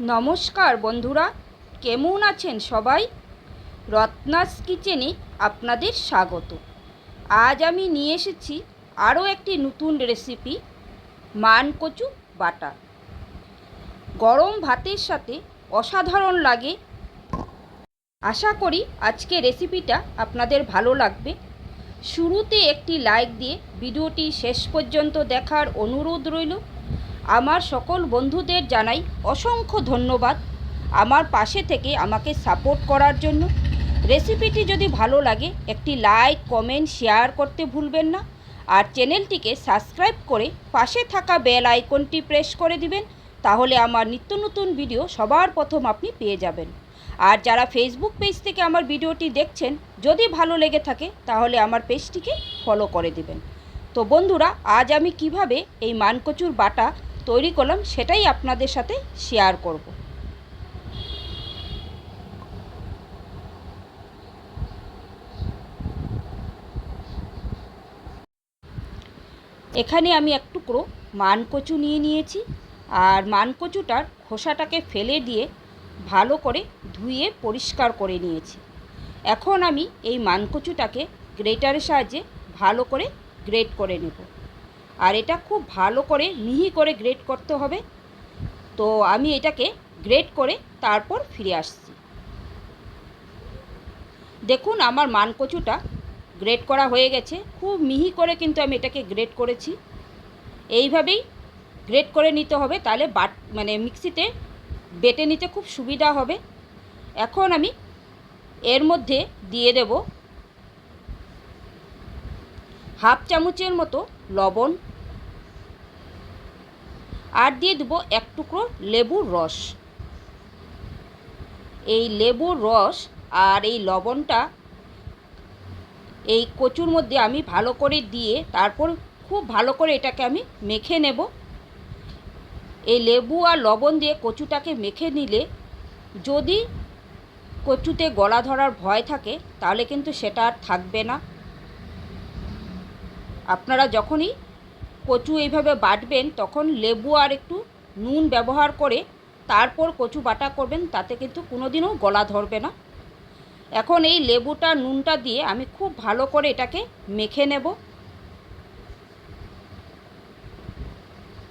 নমস্কার বন্ধুরা, কেমন আছেন সবাই? রত্নাস কিচেনে আপনাদের স্বাগত। আজ আমি নিয়ে এসেছি আরও একটি নতুন রেসিপি মানকচু বাটা গরম ভাতের সাথে অসাধারণ লাগে। আশা করি আজকে রেসিপিটা আপনাদের ভালো লাগবে। শুরুতে একটি লাইক দিয়ে ভিডিওটি শেষ পর্যন্ত দেখার অনুরোধ রইল। আমার সকল বন্ধুদের জানাই অসংখ্য ধন্যবাদ আমার পাশে থেকে আমাকে সাপোর্ট করার জন্য। রেসিপিটি যদি ভালো লাগে, একটি লাইক, কমেন্ট, শেয়ার করতে ভুলবেন না। আর চ্যানেলটিকে সাবস্ক্রাইব করে পাশে থাকা বেল আইকনটি প্রেস করে দিবেন, তাহলে আমার নিত্য নতুন ভিডিও সবার প্রথম আপনি পেয়ে যাবেন। আর যারা ফেসবুক পেজ থেকে আমার ভিডিওটি দেখছেন, যদি ভালো লেগে থাকে, তাহলে আমার পেজটিকে ফলো করে দিবেন। তো বন্ধুরা, আজ আমি কীভাবে এই মানকচুর বাটা তৈরি করলাম, সেটাই আপনাদের সাথে শেয়ার করব। এখানে আমি এক টুকরো মানকচু নিয়ে নিয়েছি, আর মানকচুটার খোসাটাকে ফেলে দিয়ে ভালো করে ধুয়ে পরিষ্কার করে নিয়েছি। এখন আমি এই মানকচুটাকে গ্রেটারের সাহায্যে ভালো করে গ্রেট করে নেব। আর এটা খুব ভালো করে মিহি করে গ্রেট করতে হবে। তো আমি এটাকে গ্রেট করে তারপর ফিরে আসছি। দেখুন আমার মানকচুটা গ্রেট করা হয়ে গেছে। খুব মিহি করে কিন্তু আমি এটাকে গ্রেট করেছি। এইভাবেই গ্রেট করে নিতে হবে, তাহলে বাট মানে মিক্সিতে বেটে নিতে খুব সুবিধা হবে। এখন আমি এর মধ্যে দিয়ে দেব হাফ চামচের মতো লবণ। আর দিয়ে দেবো এক টুকরো লেবুর রস। এই লেবুর রস আর এই লবণটা এই কচুর মধ্যে আমি ভালো করে দিয়ে তারপর খুব ভালো করে এটাকে আমি মেখে নেব। এই লেবু আর লবণ দিয়ে কচুটাকে মেখে নিলে যদি কচুতে গলা ধরার ভয় থাকে তাহলে কিন্তু সেটা আর থাকবে না। আপনারা যখনই কচু এইভাবে বাটবেন, তখন লেবু আর একটু নুন ব্যবহার করে তারপর কচু বাটা করবেন, তাতে কিন্তু কোনোদিনও গলা ধরবে না। এখন এই লেবুটা, নুনটা দিয়ে আমি খুব ভালো করে এটাকে মেখে নেব।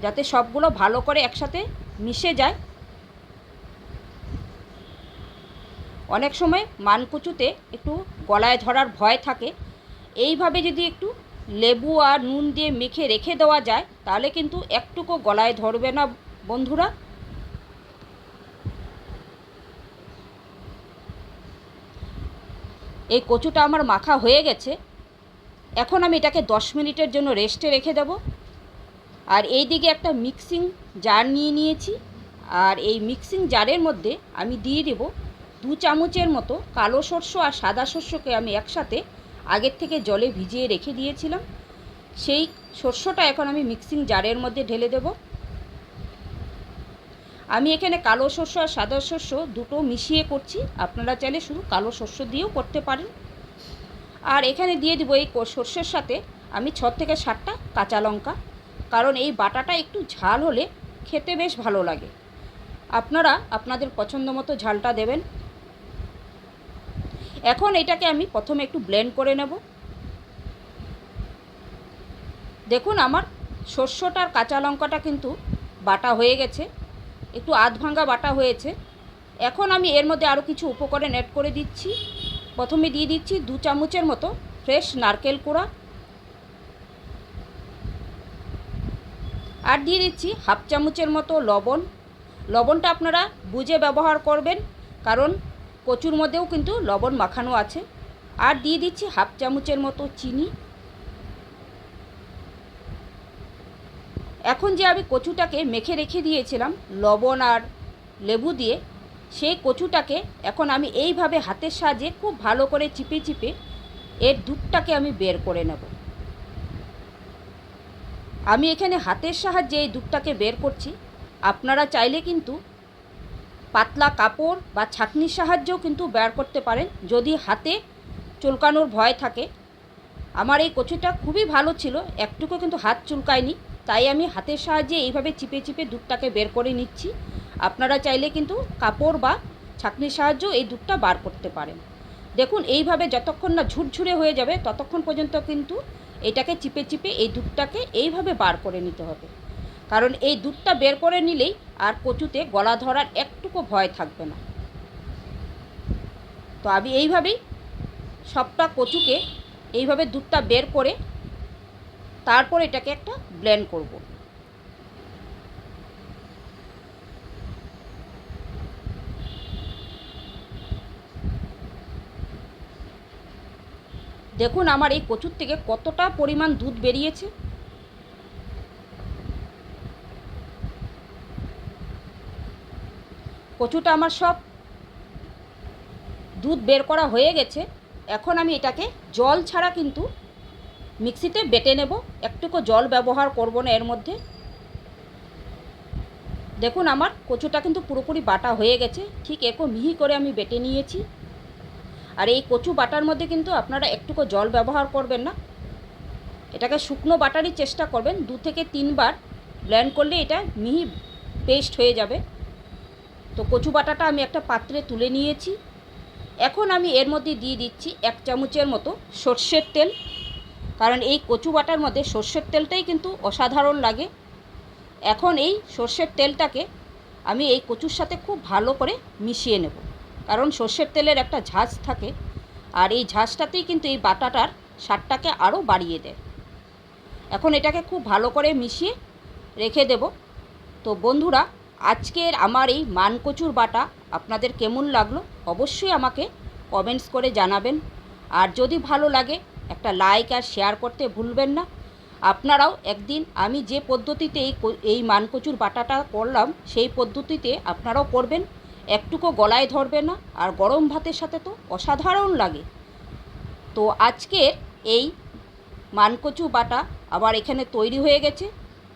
যাতে সবগুলো ভালো করে একসাথে মিশে যায়। অনেক সময় মানকুচুতে একটু গলায় ধরার ভয় থাকে। এইভাবে যদি একটু লেবু আর নুন দিয়ে মেখে রেখে দেওয়া যায়, তাহলে কিন্তু একটুকু গলায় ধরবে না বন্ধুরা। এই কচুটা আমার মাখা হয়ে গেছে। এখন আমি এটাকে দশ মিনিটের জন্য রেস্টে রেখে দেব। আর এই দিকে একটা মিক্সিং জার নিয়ে নিয়েছি। আর এই মিক্সিং জারের মধ্যে আমি দিয়ে দেব দু চামচের মতো কালো শস্য আর সাদা শস্যকে আমি একসাথে আগের থেকে জলে ভিজিয়ে রেখে দিয়েছিলাম। সেই শস্যটা এখন আমি মিক্সিং জারের মধ্যে ঢেলে দেব। আমি এখানে কালো শস্য আর সাদা শস্য দুটো মিশিয়ে করছি। আপনারা চাইলে শুধু কালো শস্য দিয়েও করতে পারেন। আর এখানে দিয়ে দেবো এই সর্ষের সাথে আমি ছ থেকে সাতটা কাঁচা লঙ্কা। কারণ এই বাটাটা একটু ঝাল হলে খেতে বেশ ভালো লাগে। আপনারা আপনাদের পছন্দ মতো ঝালটা দেবেন। এখন এটাকে আমি প্রথমে একটু ব্লেন্ড করে নেব। দেখুন আমার শস্যটার কাঁচা লঙ্কাটা কিন্তু বাটা হয়ে গেছে, একটু আধ ভাঙ্গা বাটা হয়েছে। এখন আমি এর মধ্যে আরও কিছু উপকরণ অ্যাড করে দিচ্ছি। প্রথমে দিয়ে দিচ্ছি দু চামচের মতো ফ্রেশ নারকেল কোড়া। আর দিয়ে দিচ্ছি হাফ চামচের মতো লবণ। লবণটা আপনারা বুঝে ব্যবহার করবেন, কারণ কচুর মধ্যেও কিন্তু লবণ মাখানো আছে। আর দিয়ে দিচ্ছি হাফ চামচের মতো চিনি। এখন যে আমি কচুটাকে মেখে রেখে দিয়েছিলাম, লবণ আর লেবু দিয়ে, সেই কচুটাকে এখন আমি এইভাবে হাতের সাহায্যে খুব ভালো করে চিপে চিপে এর দুধটাকে আমি বের করে নেব। আমি এখানে হাতের সাহায্যে এই দুধটাকে বের করছি। আপনারা চাইলে কিন্তু পাতলা কাপড় বা ছাঁকনির সাহায্যেও কিন্তু বের করতে পারেন যদি হাতে চুলকানোর ভয় থাকে। আমার এই কচুটা খুবই ভালো ছিল, একটুকু কিন্তু হাত চুলকায়নি, তাই আমি হাতের সাহায্যে এইভাবে চিপে চিপে দুধটাকে বের করে নিচ্ছি। আপনারা চাইলে কিন্তু কাপড় বা ছাঁকনির সাহায্যেও এই দুধটা বার করতে পারেন। দেখুন, এইভাবে যতক্ষণ না ঝুরঝুরে হয়ে যাবে, ততক্ষণ পর্যন্ত কিন্তু এটাকে চিপে চিপে এই দুধটাকে এইভাবে বার করে নিতে হবে। কারণ এই দুধটা বের করে নিলেই আর কচুতে গলা ধরার একটুকু ভয় থাকবে না। তো আমি এইভাবেই সবটা কচুকে এইভাবে দুধটা বের করে তারপর এটাকে একটা ব্লেন্ড করব। দেখুন আমার এই কচুর থেকে কতটা পরিমাণ দুধ বেরিয়েছে। কচুটা আমার সব দুধ বের করা হয়ে গেছে। এখন আমি এটাকে জল ছাড়া কিন্তু মিক্সিতে বেটে নেব। একটুকু জল ব্যবহার করব না এর মধ্যে। দেখুন, আমার কচুটা কিন্তু পুরোপুরি বাটা হয়ে গেছে। ঠিক একো মিহি করে আমি বেটে নিয়েছি। আর এই কচু বাটার মধ্যে কিন্তু আপনারা একটুকু জল ব্যবহার করবেন না। এটাকে শুকনো বাটারই চেষ্টা করবেন। দু থেকে তিনবার ব্লেন্ড করলে এটা মিহি পেস্ট হয়ে যাবে। তো কচু বাটাটা আমি একটা পাত্রে তুলে নিয়েছি। এখন আমি এর মধ্যে দিয়ে দিচ্ছি এক চামচের মতো সর্ষের তেল। কারণ এই কচু বাটার মধ্যে সর্ষের তেলটাই কিন্তু অসাধারণ লাগে। এখন এই সর্ষের তেলটাকে আমি এই কচুর সাথে খুব ভালো করে মিশিয়ে নেব। কারণ সর্ষের তেলের একটা ঝাঁজ থাকে আর এই ঝাঁজটাতেই কিন্তু এই বাটাটার স্বাদটাকে আরও বাড়িয়ে দেয়। এখন এটাকে খুব ভালো করে মিশিয়ে রেখে দেব। তো বন্ধুরা আজকের আমার এই মানকচুর বাটা আপনাদের কেমন লাগল অবশ্যই আমাকে কমেন্টস করে জানাবেন। আর যদি ভালো লাগে, একটা লাইক আর শেয়ার করতে ভুলবেন না। আপনারাও একদিন আমি যে পদ্ধতিতে এই এই মানকচুর বাটাটা করলাম, সেই পদ্ধতিতে আপনারাও করবেন। একটুকু গলায় ধরবে না, আর গরম ভাতের সাথে তো অসাধারণ লাগে। তো আজকের এই মানকচু বাটা আবার এখানে তৈরি হয়ে গেছে।